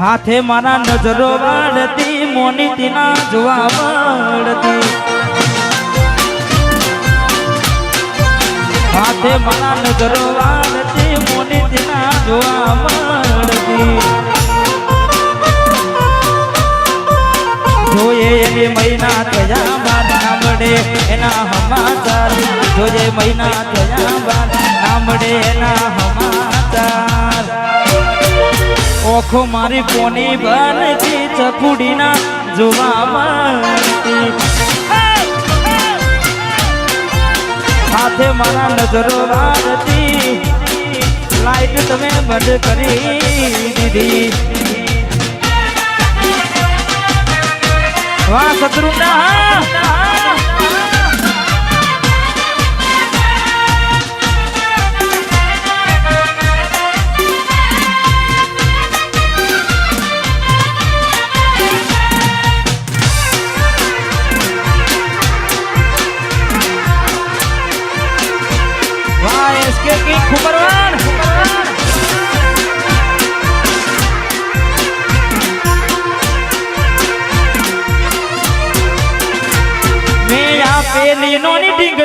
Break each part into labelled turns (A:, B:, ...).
A: હાથે મારા નજરો વાળતી, મોની તીના જોવા વાળતી હાથે મારા નજરો વાળતી, મોની તીના જોવા વાળતી જોઈએ એવી મહિના થયા બાદ નામડે એના હમાચાર જોઈએ મહિના થયા બાદ નામડે એના ઓખો મારી કોની બનતી ચકુડીના જોવા હાથે મારા નજરો વાળતી લાઈટ તમે બંધ કરી દીધી. વાહ શત્રુના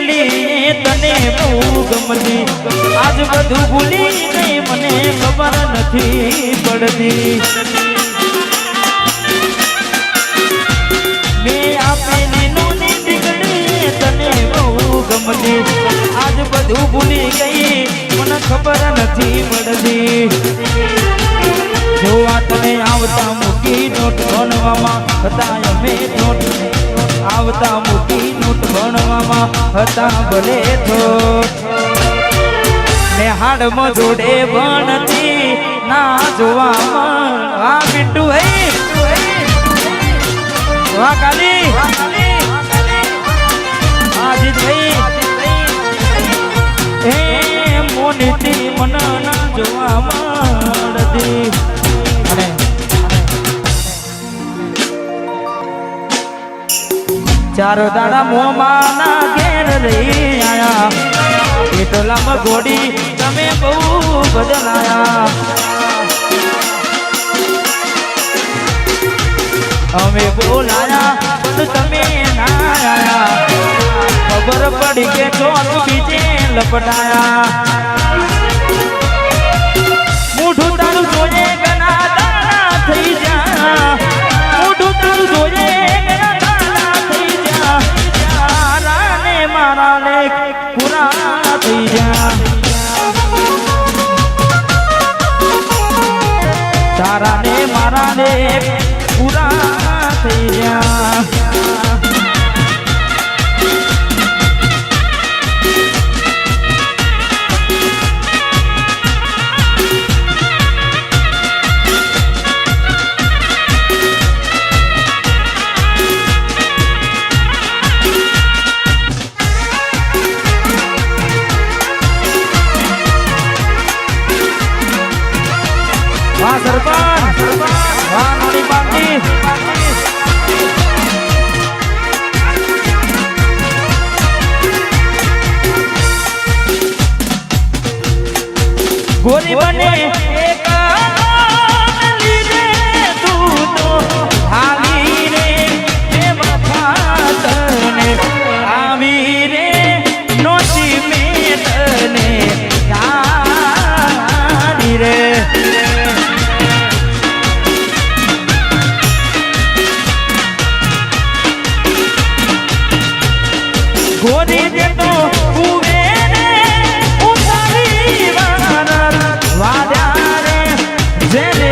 A: નોની તને બહુ ગમતી આજ બધું ભૂલી નહીં મને ખબર નથી પડતી. મેં આપેલી નોની ડીંગલી તને બહુ ગમતી આજ બધું ભૂલી ગઈ, મને ખબર નથી પડતી. જોવા તને આવતા મૂકી નોટ ભણવામાં હતા અમે નોટ આવતા મૂકી ભણવામાં હતા ભલે તો. ને હાડમાં જોડે ભણતી ના જોવામાં. આ બિટ્ટુ હે વાહ કાલી આજીત ભાઈ. એ મોનીતી મન ના જોવા મળતી ચારો દાડા મોમાં ના ઘેર રહી આયા. એટલામાં ઘોડી તમે બહુ બદલાયા. અમે બોલાયા, પણ તમે ના આયા. ખબર પડી કે ચોર બીજે લપટાયા. તારા ને મારા ને પૂરા થઈ જા વાહ સરપંચ. વાહ નોની પાર્ટી. ગોરી બને ગોરી દે તો ઉતારી વાર વાદ્યા જેને